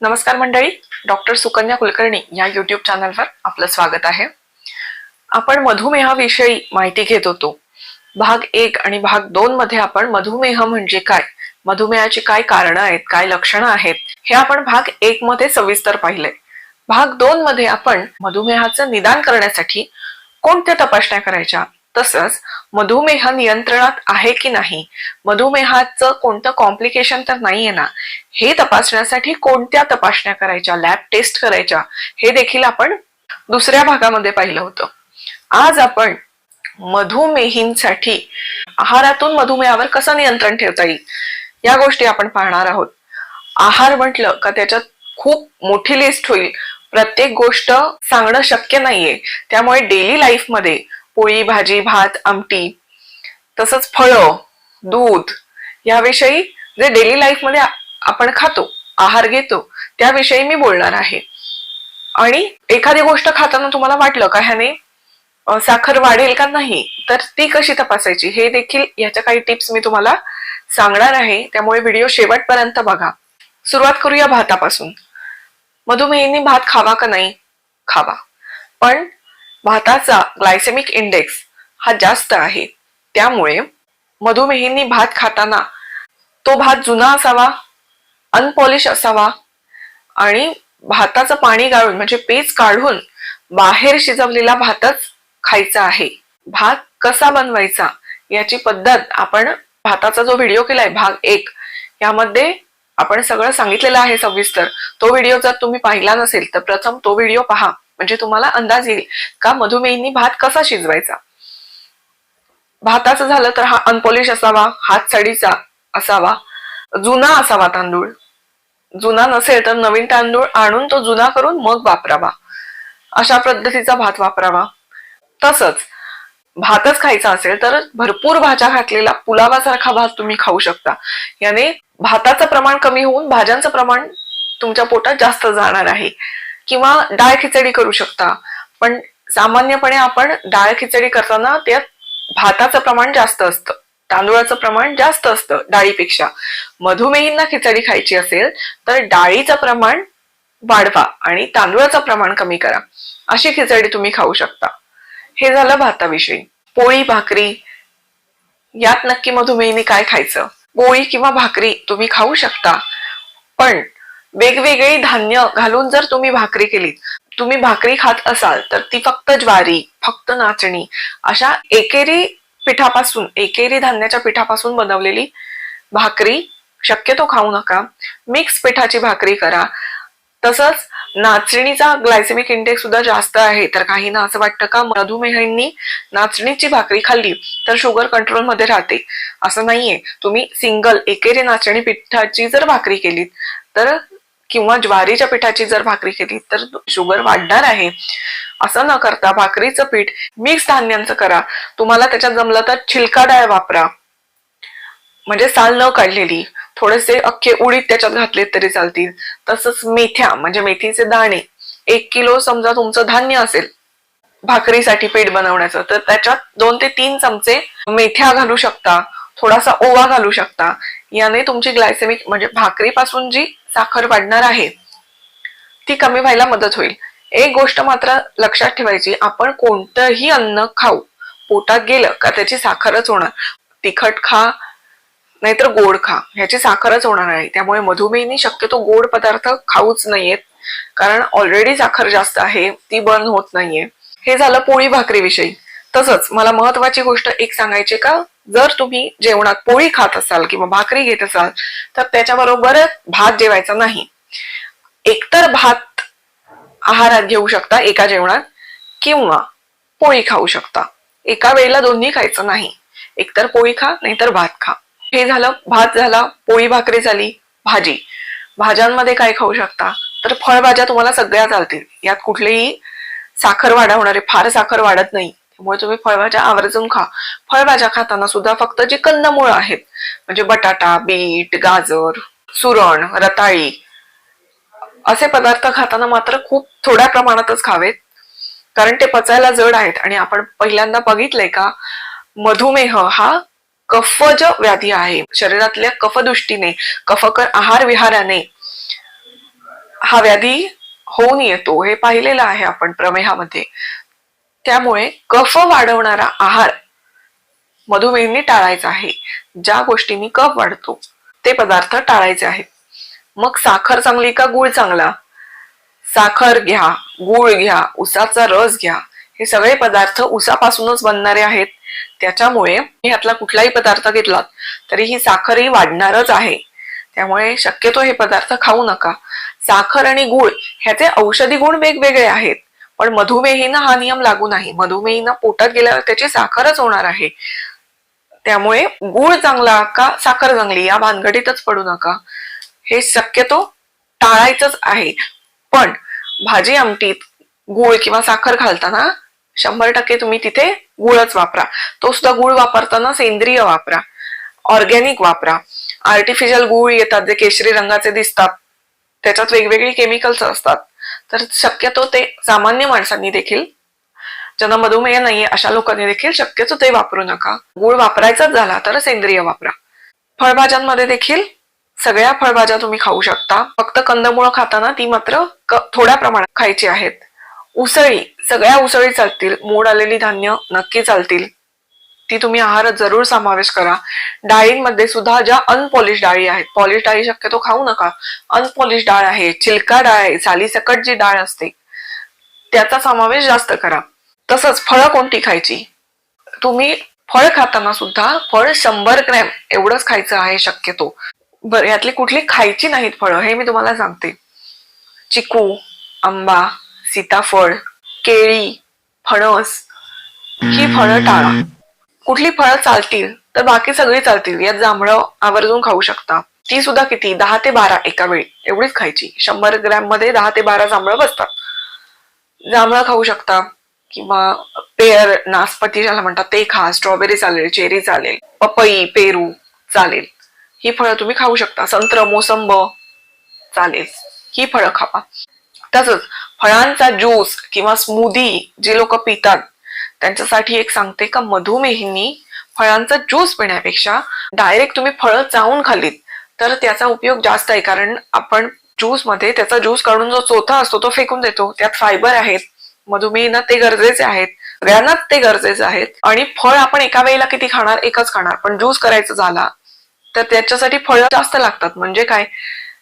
नमस्कार मंडळी डॉक्टर सुकन्या कुलकर्णी या युट्यूब चॅनलवर आपलं स्वागत आहे. आपण मधुमेहाविषयी माहिती घेत होतो. भाग एक आणि भाग दोन मध्ये आपण मधुमेह म्हणजे काय मधुमेहाची काय कारणं आहेत काय लक्षणं आहेत हे आपण भाग एक मध्ये सविस्तर पाहिले भाग दोन मध्ये आपण मधुमेहाचं निदान करण्यासाठी कोणत्या तपासण्या करायच्या तसंच मधुमेह नियंत्रणात आहे की नाही? मधुमेहाचं कोणतं कॉम्प्लिकेशन तर नाहीये ना? हे तपासण्यासाठी कोणत्या तपासण्या करायच्या? लॅब टेस्ट करायच्या. हे देखील आपण दुसऱ्या भागामध्ये पाहिलं होतं. आज आपण मधुमेहींसाठी आहारातून मधुमेहावर कसं नियंत्रण ठेवता येईल? या गोष्टी आपण पाहणार आहोत. आहार म्हटलं का त्याच्यात खूप मोठी लिस्ट होईल. प्रत्येक गोष्ट सांगणं शक्य नाहीये. त्यामुळे डेली लाईफमध्ये पोळी भाजी भात आमटी तसंच फळं दूध याविषयी जे डेली लाईफमध्ये आपण खातो आहार घेतो त्याविषयी मी बोलणार आहे. आणि एखादी गोष्ट खाताना तुम्हाला वाटलं का ह्याने साखर वाढेल का नाही तर ती कशी तपासायची? हे देखील याच्या काही टिप्स मी तुम्हाला सांगणार आहे. त्यामुळे व्हिडिओ शेवटपर्यंत बघा. सुरुवात करूया भातापासून. मधुमेहींनी भात खावा का नाही? खावा. पण भाताचा ग्लायसेमिक इंडेक्स हा जास्त आहे. त्यामुळे मधुमेहींनी भात खाताना तो भात जुना असावा अनपॉलिश असावा आणि भाताचं पाणी गाळून म्हणजे पेज काढून बाहेर शिजवलेला भातच खायचा आहे. भात कसा बनवायचा याची पद्धत आपण भाताचा जो व्हिडिओ केलाय भाग एक यामध्ये आपण सगळं सांगितलेलं आहे सविस्तर. तो व्हिडिओ जर तुम्ही पाहिला नसेल तर प्रथम तो व्हिडिओ पहा. म्हणजे तुम्हाला अंदाज येईल का मधुमेहींनी भात कसा शिजवायचा? भाताचं झालं तर हा अनपॉलिश असावा हात साडीचा असावा जुना असावा तांदूळ. जुना नसेल तर नवीन तांदूळ आणून तो जुना करून मग वापरावा. अशा पद्धतीचा भात वापरावा. तसंच भातच खायचा असेल तर भरपूर भाज्या घातलेला पुलावासारखा भात तुम्ही खाऊ शकता. याने भाताचं प्रमाण कमी होऊन भाज्यांचं प्रमाण तुमच्या पोटात जास्त जाणार आहे. किंवा डाळ खिचडी करू शकता. पण सामान्यपणे आपण डाळ खिचडी करताना त्यात भाताचं प्रमाण जास्त असतं. तांदूळाचं प्रमाण जास्त असतं डाळीपेक्षा. मधुमेहींना खिचडी खायची असेल तर डाळीचं प्रमाण वाढवा आणि तांदूळाचं प्रमाण कमी करा. अशी खिचडी तुम्ही खाऊ शकता. हे झालं भाताविषयी. पोळी भाकरी यात नक्की मधुमेहीने काय खायचं? पोळी किंवा भाकरी तुम्ही खाऊ शकता. पण वेगवेगळी धान्य घालून जर तुम्ही भाकरी केलीत तुम्ही भाकरी खात असाल तर ती फक्त ज्वारी फक्त नाचणी अशा एकेरी पिठापासून एकेरी धान्याच्या पिठापासून बनवलेली भाकरी शक्यतो खाऊ नका. मिक्स पिठाची भाकरी करा. तसंच नाचणीचा ग्लायसेमिक इंडेक्स सुद्धा जास्त आहे. तर काहींना असं वाटतं का मधुमेहींनी नाचणीची भाकरी खाल्ली तर शुगर कंट्रोलमध्ये राहते. असं नाहीये. तुम्ही सिंगल एकेरी नाचणी पिठाची जर भाकरी केलीत तर किंवा ज्वारीच्या पिठाची जर भाकरी केली तर शुगर वाढणार आहे. असं न करता भाकरीचं पीठ मिक्स धान्यांचं करा. तुम्हाला त्याच्यात जमलं तर छिलका डाळ वापरा. म्हणजे साल न काढलेली. थोडेसे अख्खे उडीद त्याच्यात घातले तरी चालतील. तसंच मेथ्या म्हणजे मेथीचे दाणे. एक किलो समजा तुमचं धान्य असेल भाकरीसाठी पीठ बनवण्याचं तर त्याच्यात दोन ते तीन चमचे मेथ्या घालू शकता. थोडासा ओवा घालू शकता. याने तुमची ग्लायसेमिक म्हणजे भाकरीपासून जी साखर वाढणार आहे ती कमी व्हायला मदत होईल. एक गोष्ट मात्र लक्षात ठेवायची आपण कोणतंही अन्न खाऊ पोटात गेलं का त्याची साखरच होणार. तिखट खा नाहीतर गोड खा ह्याची साखरच होणार नाही. त्यामुळे मधुमेहीने शक्यतो गोड पदार्थ खाऊच नाहीयेत कारण ऑलरेडी साखर जास्त आहे ती बर्न होत नाहीये. हे झालं पोळी भाकरीविषयी. तसंच मला महत्वाची गोष्ट एक सांगायची का? जर तुम्ही जेवणात पोळी खात असाल किंवा भाकरी घेत असाल तर त्याच्याबरोबर भात जेवायचा नाही. एकतर भात आहारात घेऊ शकता एका जेवणात किंवा पोळी खाऊ शकता. एका वेळेला दोन्ही खायचं नाही. एकतर पोळी खा नाहीतर भात खा. हे झालं भात झाला पोळी भाकरी झाली भाजी. भाज्यांमध्ये काय खाऊ शकता? तर फळभाज्या तुम्हाला सगळ्या चालतील. यात कुठलेही साखर वाढवणारे फार साखर वाढत नाही. त्यामुळे तुम्ही फळभाज्या आवर्जून खा. फळभाज्या खाताना सुद्धा फक्त जी कंदमुळं आहेत म्हणजे बटाटा बीट गाजर सुरण रताळी असे पदार्थ खाताना मात्र खूप थोड्या प्रमाणातच खावेत. कारण ते पचायला जड आहेत आणि आपण पहिल्यांदा बघितलंय का मधुमेह हा कफज व्याधी आहे. शरीरातल्या कफदृष्टीने कफकर आहार विहाराने हा व्याधी होऊन येतो हे पाहिलेलं आहे आपण प्रमेहामध्ये. त्यामुळे कफ वाढवणारा आहार मधुमेहींनी टाळायचा आहे. ज्या गोष्टींनी कफ वाढतो ते पदार्थ टाळायचे आहेत. मग साखर चांगली का गुळ चांगला? साखर घ्या गुळ घ्या उसाचा रस घ्या. हे सगळे पदार्थ उसापासूनच बनणारे आहेत. त्याच्यामुळे ह्यातला कुठलाही पदार्थ घेतलात तरी ही साखरही वाढणारच आहे. त्यामुळे शक्यतो हे पदार्थ खाऊ नका. साखर आणि गुळ ह्याचे औषधी गुण वेगवेगळे आहेत. पण मधुमेहींना हा नियम लागू नाही. मधुमेहीना पोटात गेल्यावर त्याची साखरच होणार आहे. त्यामुळे गुळ चांगला का साखर चांगली? या भानगडीतच पडू नका. हे शक्यतो टाळायचंच आहे. पण भाजी आमटीत गुळ किंवा साखर घालताना शंभर टक्के तुम्ही तिथे गुळच वापरा. तो सुद्धा गुळ वापरताना सेंद्रिय वापरा. ऑर्गॅनिक वापरा. आर्टिफिशियल गुळ येतात जे केशरी रंगाचे दिसतात. त्याच्यात वेगवेगळी केमिकल्स असतात. तर शक्यतो ते सामान्य माणसांनी देखील ज्यांना मधुमेह नाहीये अशा लोकांनी देखील शक्यतो ते वापरू नका. गुळ वापरायचाच झाला तर सेंद्रिय वापरा. फळभाज्यांमध्ये देखील सगळ्या फळभाज्या तुम्ही खाऊ शकता. फक्त कंदमुळं खाताना ती मात्र थोड्या प्रमाणात खायची आहेत. उसळी सगळ्या उसळी चालतील. मोड आलेली धान्य नक्की चालतील. ती तुम्ही आहारात जरूर समावेश करा. डाळींमध्ये सुद्धा ज्या अनपॉलिश डाळी आहेत पॉलिश डाळी शक्यतो खाऊ नका. अनपॉलिश डाळ आहे चिलका डाळ आहे सालीसकट जी डाळ असते त्याचा समावेश जास्त करा. तसंच फळं कोणती खायची? तुम्ही फळ खाताना सुद्धा फळ शंभर ग्रॅम एवढंच खायचं आहे शक्यतो. बरं यातली कुठली खायची नाहीत फळं हे मी तुम्हाला सांगते. चिकू आंबा सीताफळ केळी फणस ही फळं टाळा. कुठली फळं चालतील तर बाकी सगळी चालतील. यात जांभळं आवर्जून खाऊ शकता. ती सुद्धा किती? दहा ते बारा एका वेळी. एवढीच खायची. शंभर ग्रॅममध्ये दहा ते बारा जांभळं बसतात. जांभळं खाऊ शकता. किंवा पेअर नासपती ज्याला म्हणतात ते खा. स्ट्रॉबेरी चालेल चेरी चालेल पपई पेरू चालेल. ही फळं तुम्ही खाऊ शकता. संत्र मोसंब चालेल. ही फळं खावा. तसंच फळांचा ज्यूस किंवा स्मूदी जे लोक पितात त्यांच्यासाठी एक सांगते का मधुमेहींनी फळांचा ज्यूस पिण्यापेक्षा डायरेक्ट तुम्ही फळं चावून खाल्लीत तर त्याचा उपयोग जास्त आहे. कारण आपण ज्यूसमध्ये त्याचा ज्यूस काढून जो चोथा असतो तो फेकून देतो. त्यात फायबर आहेत मधुमेहींना ते गरजेचे आहेत सगळ्यांनाच ते गरजेचे आहेत. आणि फळ आपण एका वेळेला किती खाणार? एकच खाणार. पण ज्यूस करायचं झाला तर त्याच्यासाठी फळं जास्त लागतात. म्हणजे काय?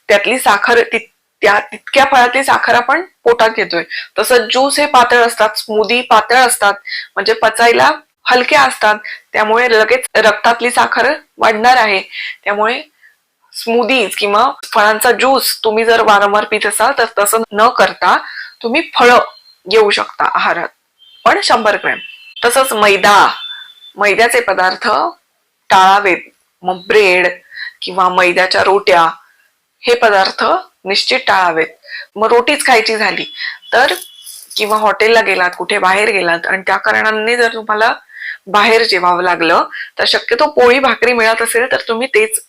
त्यातली साखर ति- त्या तितक्या फळातली साखर आपण पोटात घेतोय. तसं ज्यूस हे पातळ असतात स्मूदी पातळ असतात म्हणजे पचायला हलक्या असतात. त्यामुळे लगेच रक्तातली साखर वाढणार आहे. त्यामुळे स्मूदीज किंवा फळांचा ज्यूस तुम्ही जर वारंवार पित असाल तर तसं न करता तुम्ही फळं घेऊ शकता आहारात. पण शंभर ग्रॅम. तसंच मैदा. मैद्याचे पदार्थ टाळावेत. मग ब्रेड किंवा मैद्याच्या रोट्या हे पदार्थ निश्चित टाळावेत. मग रोटीच खायची झाली तर? किंवा हॉटेलला गेलात कुठे बाहेर गेलात आणि त्या कारणाने जर तुम्हाला बाहेर जेवावं लागलं तर शक्यतो पोळी भाकरी मिळत असेल तर तुम्ही तेच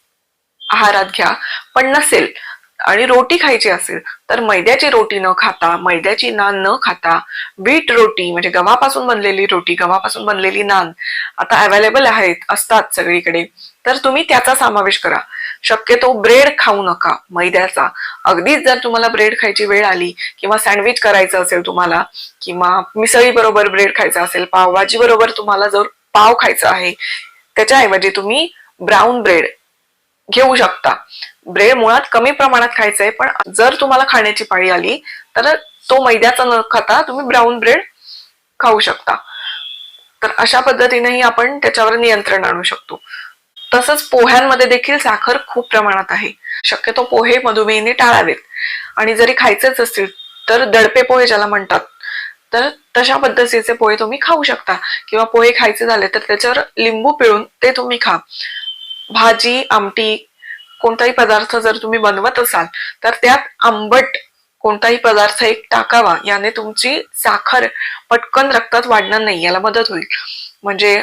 आहारात घ्या. पण नसेल आणि रोटी खायची असेल तर मैद्याची रोटी न खाता मैद्याची नान न खाता बीट रोटी म्हणजे गव्हापासून बनलेली रोटी गव्हापासून बनलेली नान आता अवेलेबल आहेत असतात सगळीकडे. तर तुम्ही त्याचा समावेश करा. शक्यतो ब्रेड खाऊ नका मैद्याचा. अगदीच जर तुम्हाला ब्रेड खायची वेळ आली किंवा सँडविच करायचं असेल तुम्हाला किंवा मिसळी बरोबर ब्रेड खायचा असेल पावभाजी बरोबर तुम्हाला जर पाव खायचा आहे त्याच्याऐवजी तुम्ही ब्राऊन ब्रेड घेऊ शकता. ब्रेड मुळात कमी प्रमाणात खायचं आहे पण जर तुम्हाला खाण्याची पाळी आली तर तो मैद्याचा न खाता तुम्ही ब्राऊन ब्रेड खाऊ शकता. तर अशा पद्धतीनेही आपण त्याच्यावर नियंत्रण आणू शकतो. तसंच पोह्यांमध्ये देखील साखर खूप प्रमाणात आहे. शक्यतो पोहे मधुमेहीने टाळावेत. आणि जरी खायचेच असतील तर दडपे पोहे ज्याला म्हणतात तर तशा पद्धतीचे पोहे तुम्ही खाऊ शकता. किंवा पोहे खायचे झाले तर त्याच्यावर लिंबू पिळून ते तुम्ही खा. भाजी आमटी कोणताही पदार्थ जर तुम्ही बनवत असाल तर त्यात आंबट कोणताही पदार्थ एक टाकावा. याने तुमची साखर पटकन रक्तात वाढणार नाही याला मदत होईल. म्हणजे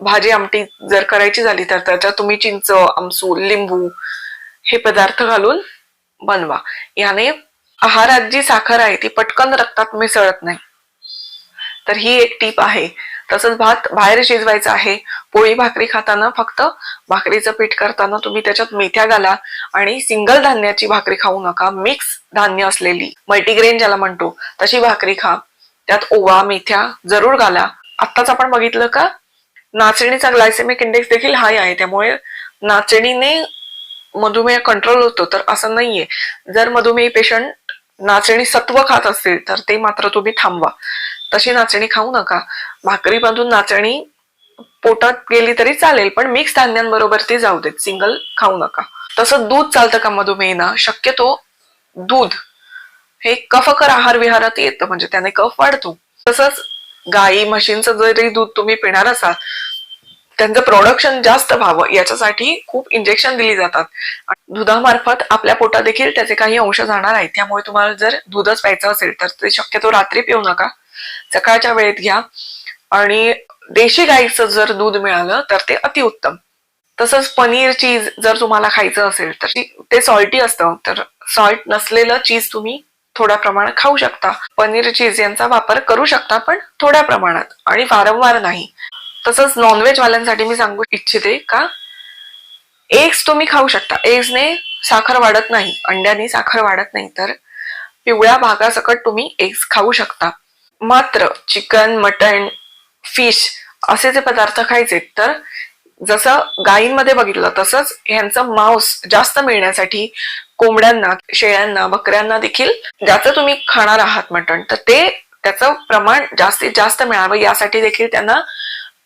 भाजी आमटी जर करायची झाली तर त्याच्यात तुम्ही चिंच आमसूल लिंबू हे पदार्थ घालून बनवा. याने आहारात जी साखर आहे ती पटकन रक्तात मिसळत नाही. तर ही एक टीप आहे. तसंच भात बाहेर शिजवायचा आहे. पोळी भाकरी खाताना फक्त भाकरीचं पीठ करताना तुम्ही त्याच्यात मेथ्या घाला आणि सिंगल धान्याची भाकरी खाऊ नका. मिक्स धान्य असलेली मल्टीग्रेन ज्याला म्हणतो तशी भाकरी खा. त्यात ओवा मेथ्या जरूर घाला. आत्ताच आपण बघितलं का? नाचणीचा ग्लायसेमिक इंडेक्स देखील हाय आहे. त्यामुळे नाचणीने मधुमेह कंट्रोल होतो. तर असं नाहीये. जर मधुमेह पेशंट नाचणी सत्व खात असतील तर ते मात्र तुम्ही थांबवा. तशी नाचणी खाऊ नका. भाकरीमधून नाचणी पोटात गेली तरी चालेल पण मिक्स धान्यांबरोबर ती जाऊ देत. सिंगल खाऊ नका. तसं दूध चालतं का मधुमेहीना? शक्यतो दूध. हे कफकर आहार विहारात येतं. म्हणजे त्याने कफ वाढतो. तसंच गाई म्हशींचं जरी दूध तुम्ही पिणार असाल त्यांचं प्रोडक्शन जास्त व्हावं याच्यासाठी खूप इंजेक्शन दिली जातात. दुधामार्फत आपल्या पोटात देखील त्याचे काही अंश जाणार आहेत. त्यामुळे तुम्हाला जर दूधच प्यायचं असेल तर ते शक्यतो रात्री पिऊ नका. सकाळच्या वेळेत घ्या. आणि देशी गाईचं जर दूध मिळालं तर ते अतिउत्तम तसंच पनीर चीज जर तुम्हाला खायचं असेल तर ते सॉल्टी असतं. तर सॉल्ट नसलेलं चीज तुम्ही थोड्या प्रमाणात खाऊ शकता. पनीर चीज यांचा वापर करू शकता पण थोड्या प्रमाणात आणि वारंवार नाही. तसंच नॉनव्हेज वाल्यांसाठी मी सांगू इच्छिते का एग्स तुम्ही खाऊ शकता. एग्सने साखर वाढत नाही अंड्याने साखर वाढत नाही तर पिवळ्या भागासकट तुम्ही एग्स खाऊ शकता. मात्र चिकन मटन फिश असे जे पदार्थ खायचे तर जसं गायींमध्ये बघितलं तसंच ह्यांचं मांस जास्त मिळण्यासाठी कोंबड्यांना शेळ्यांना बकऱ्यांना देखील ज्याचं तुम्ही खाणार आहात मटण तर ते त्याचं प्रमाण जास्तीत जास्त मिळावं यासाठी देखील त्यांना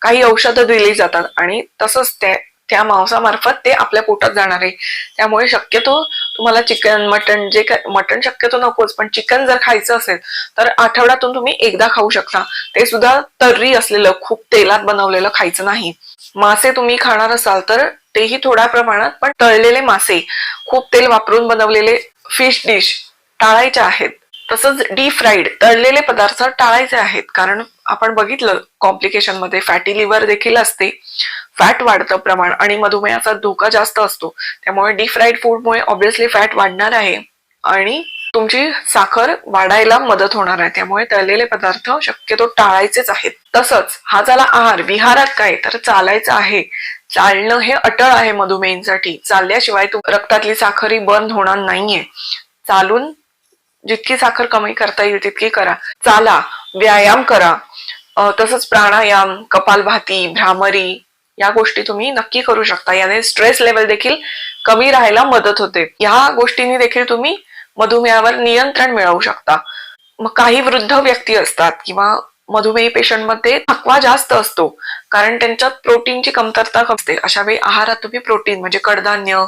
काही औषधं दिली जातात. आणि तसंच त्या त्या मांसामार्फत ते आपल्या पोटात जाणार आहे. त्यामुळे शक्यतो तुम्हाला चिकन मटन जे काय मटन शक्यतो नकोच पण चिकन जर खायचं असेल तर आठवड्यातून तुम्ही एकदा खाऊ शकता. ते सुद्धा तर्री असलेलं खूप तेलात बनवलेलं खायचं नाही. मासे तुम्ही खाणार असाल तर तेही थोड्या प्रमाणात पण तळलेले मासे खूप तेल वापरून बनवलेले फिश डिश टाळायचे आहेत. तसंच डीप फ्राईड तळलेले पदार्थ टाळायचे आहेत. कारण आपण बघितलं कॉम्प्लिकेशनमध्ये फॅटी लिव्हर देखील असते. फॅट वाढतं प्रमाण आणि मधुमेहाचा धोका जास्त असतो. त्यामुळे डीप फ्राईड फूडमुळे ऑब्विसली फॅट वाढणार आहे आणि तुमची साखर वाढायला मदत होणार आहे. त्यामुळे तळलेले पदार्थ शक्यतो टाळायचेच आहेत. तसंच हा झाला आहार. विहारात काय? तर चालायचं आहे. चालणं हे अटळ आहे मधुमेहींसाठी. चालल्याशिवाय तुम रक्तातली साखर बंद होणार नाहीये. चालून जितकी साखर कमी करता येईल तितकी करा. चाला. व्यायाम करा. तसंच प्राणायाम कपालभाती भ्रामरी या गोष्टी तुम्ही नक्की करू शकता. याने स्ट्रेस लेवल देखील कमी राहायला मदत होते. या गोष्टींनी देखील तुम्ही मधुमेहावर नियंत्रण मिळवू शकता. मग काही वृद्ध व्यक्ती असतात किंवा मधुमेही पेशंटमध्ये थकवा जास्त असतो. कारण त्यांच्यात प्रोटीनची कमतरता असते. अशा वेळी आहारात तुम्ही प्रोटीन म्हणजे कडधान्य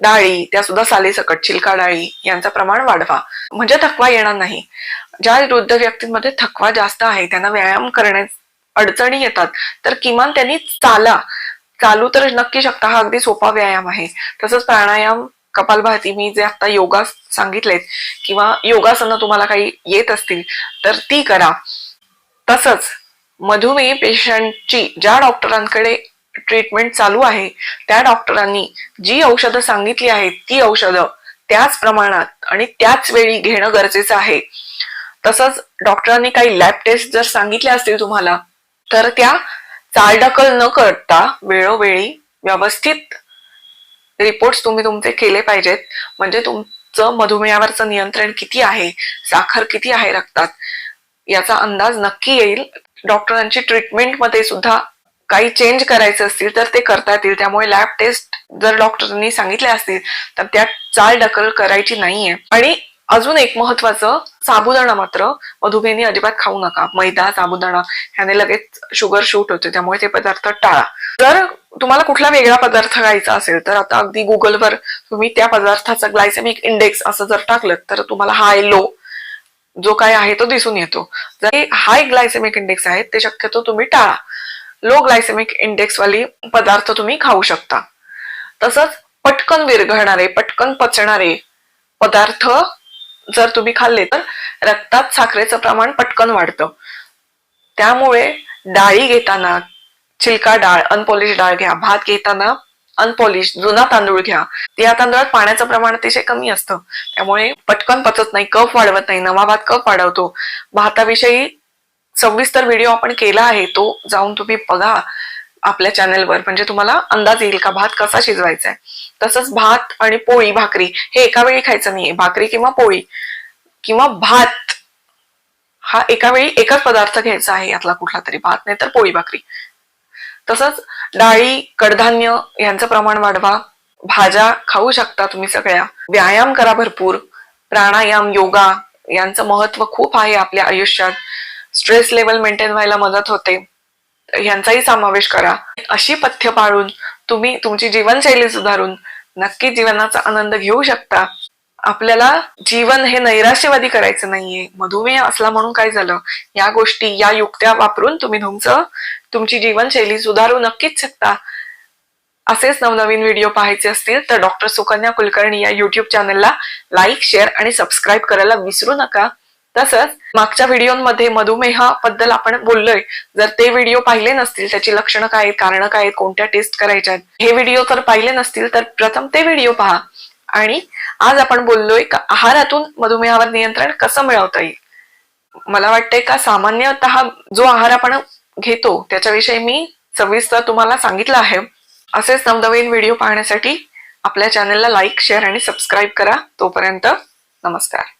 डाळी त्या सुद्धा सालीसकट चिलका डाळी यांचं प्रमाण वाढवा. म्हणजे थकवा येणार नाही. ज्या वृद्ध व्यक्तींमध्ये थकवा जास्त आहे त्यांना व्यायाम करण्यास अडचणी येतात. तर किमान त्यांनी चाला. चालू तर नक्की शकता हा अगदी सोपा व्यायाम आहे. तसंच प्राणायाम कपालभाती मी जे आता योगा सांगितलेत किंवा योगासनं तुम्हाला काही येत असतील तर ती करा. तसंच मधुमेह पेशंटची ज्या डॉक्टरांकडे ट्रीटमेंट चालू आहे त्या डॉक्टरांनी जी औषधं सांगितली आहेत ती औषधं त्याच प्रमाणात आणि त्याच वेळी घेणं गरजेचं आहे. तसंच डॉक्टरांनी काही लॅब टेस्ट जर सांगितल्या असतील तुम्हाला तर त्या चालढकल न करता वेळोवेळी व्यवस्थित रिपोर्ट्स तुम्ही तुमचे केले पाहिजेत. म्हणजे तुमचं मधुमेहावरचं नियंत्रण किती आहे? साखर किती आहे रक्तात? याचा अंदाज नक्की येईल. डॉक्टरांची ट्रीटमेंटमध्ये सुद्धा काही चेंज करायचे असतील तर ते करता येतील. त्यामुळे लॅब टेस्ट जर डॉक्टरांनी सांगितले असतील तर त्यात चाल ढकल करायची नाहीये. आणि अजून एक महत्वाचं साबुदाणा मात्र. मधुमेहनी अजिबात खाऊ नका. मैदा साबुदाणा ह्याने लगेच शुगर शूट होते. त्यामुळे ते पदार्थ टाळा. जर तुम्हाला कुठला वेगळा पदार्थ खायचा असेल तर आता अगदी गुगलवर तुम्ही त्या पदार्थाचा ग्लायसेमिक इंडेक्स असं जर टाकलं तर तुम्हाला हाय लो जो काय आहे तो दिसून येतो. जर हाय ग्लायसेमिक इंडेक्स आहेत ते शक्यतो तुम्ही टाळा. लो ग्लायसेमिक इंडेक्स वाली पदार्थ तुम्ही खाऊ शकता. तसंच पटकन विरघळणारे पटकन पचणारे पदार्थ जर तुम्ही खाल्ले तर रक्तात साखरेचं प्रमाण पटकन वाढतं. त्यामुळे डाळी घेताना चिलका डाळ अनपॉलिश डाळ घ्या. भात घेताना अनपॉलिश जुना तांदूळ घ्या. या तांदूळात पाण्याचं प्रमाण अतिशय कमी असतं. त्यामुळे पटकन पचत नाही कफ वाढवत नाही. नवा भात कफ वाढवतो. भाताविषयी सविस्तर व्हिडिओ आपण केला आहे तो जाऊन तुम्ही बघा. आपल्या चॅनेलवर म्हणजे तुम्हाला अंदाज येईल का भात कसा शिजवायचा आहे तसंच भात आणि पोळी भाकरी हे एका वेळी खायचं नाहीये. भाकरी किंवा पोळी किंवा भात हा एका वेळी एकच पदार्थ घ्यायचा आहे यातला कुठला तरी भात नाही तर पोळी भाकरी. तसंच डाळी कडधान्य यांचं प्रमाण वाढवा. भाज्या खाऊ शकता तुम्ही सगळ्या. व्यायाम करा भरपूर. प्राणायाम योगा यांचं महत्त्व खूप आहे आपल्या आयुष्यात. स्ट्रेस लेवल मेंटेन व्हायला मदत होते. यांचाही समावेश करा. अशी पथ्य पाळून तुम्ही तुमची जीवनशैली सुधारून नक्की जीवनाचा आनंद घेऊ शकता. आपल्याला जीवन हे नैराश्यवादी करायचं नाहीये. मधुमेह असला म्हणून काय झालं? या गोष्टी या युक्त्या वापरून तुम्ही तुमचं तुमची जीवनशैली सुधारू नक्कीच शकता. असेच नवनवीन व्हिडिओ पाहायचे असतील तर डॉक्टर सुकन्या कुलकर्णी या युट्यूब चॅनलला लाईक शेअर आणि सबस्क्राईब करायला विसरू नका. तसंच मागच्या व्हिडिओमध्ये मधुमेहाबद्दल आपण बोललोय. जर ते व्हिडिओ पाहिले नसतील त्याची लक्षणं काय आहेत कारणं काय आहेत कोणत्या टेस्ट करायच्या आहेत? हे व्हिडिओ तर पाहिले नसतील तर प्रथम ते व्हिडिओ पहा. आणि आज आपण बोललोय का आहारातून मधुमेहावर नियंत्रण कसं मिळवता येईल? मला वाटतंय का सामान्यतः जो आहार आपण घेतो त्याच्याविषयी मी सविस्तर तुम्हाला सांगितलं आहे. असेच नवनवीन व्हिडिओ पाहण्यासाठी आपल्या चॅनलला लाईक शेअर आणि सबस्क्राईब करा. तोपर्यंत नमस्कार.